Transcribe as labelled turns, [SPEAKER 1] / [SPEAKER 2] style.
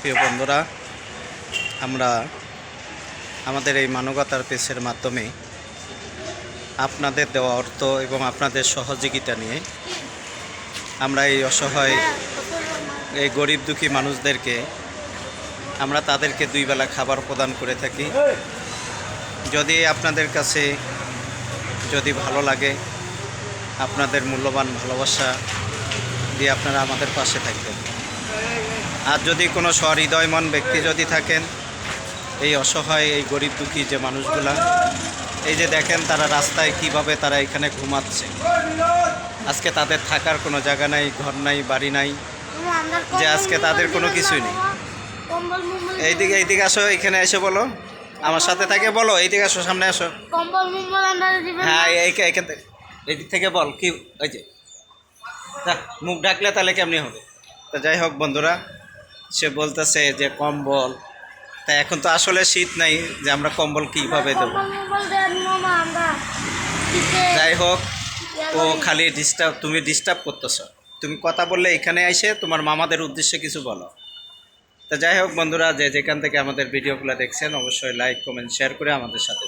[SPEAKER 1] প্রিয় বন্ধুরা, আমরা আমাদের এই মানবতার পেসের মাধ্যমে আপনাদের দেওয়া অর্থ এবং আপনাদের সহযোগিতা নিয়ে আমরা এই অসহায়, এই গরিব দুঃখী মানুষদেরকে আমরা তাদেরকে দুই বেলা খাবার প্রদান করে থাকি। যদি আপনাদের কাছে যদি ভালো লাগে, আপনাদের মূল্যবান ভালোবাসা দিয়ে আপনারা আমাদের পাশে থাকবেন। আর যদি কোনো সহৃদয়মন ব্যক্তি যদি থাকেন, এই অসহায়, এই গরিব দুঃখী যে মানুষগুলা, এই যে দেখেন তারা রাস্তায় কীভাবে তারা এখানে ঘুমাচ্ছে। আজকে তাদের থাকার কোনো জায়গা নাই, ঘর নাই, বাড়ি নাই,
[SPEAKER 2] যে আজকে তাদের কোনো কিছুই নেই।
[SPEAKER 1] এইদিকে এইদিকে আসো, এখানে এসে বলো। আমার সাথে থাকে বলো, এইদিকে আসো, সামনে আসো। হ্যাঁ এই এখান থেকে এদিক থেকে বল, কি, ওই যে মুখ ঢাকলে তাহলে কেমনি হবে? তা যাই হোক বন্ধুরা, সে বলতেছে যে কম্বল। তা এখন তো আসলে শীত নাই যে আমরা কম্বল কীভাবে দেবো? যাই হোক, ও খালি ডিস্টার্ব তুমি ডিস্টার্ব করতেছো। তুমি কথা বললে এখানে এসে তোমার মামাদের উদ্দেশ্যে কিছু বলো। তা যাই হোক বন্ধুরা, যে যেখান থেকে আমাদের ভিডিওগুলো দেখছেন, অবশ্যই লাইক কমেন্ট শেয়ার করে আমাদের সাথে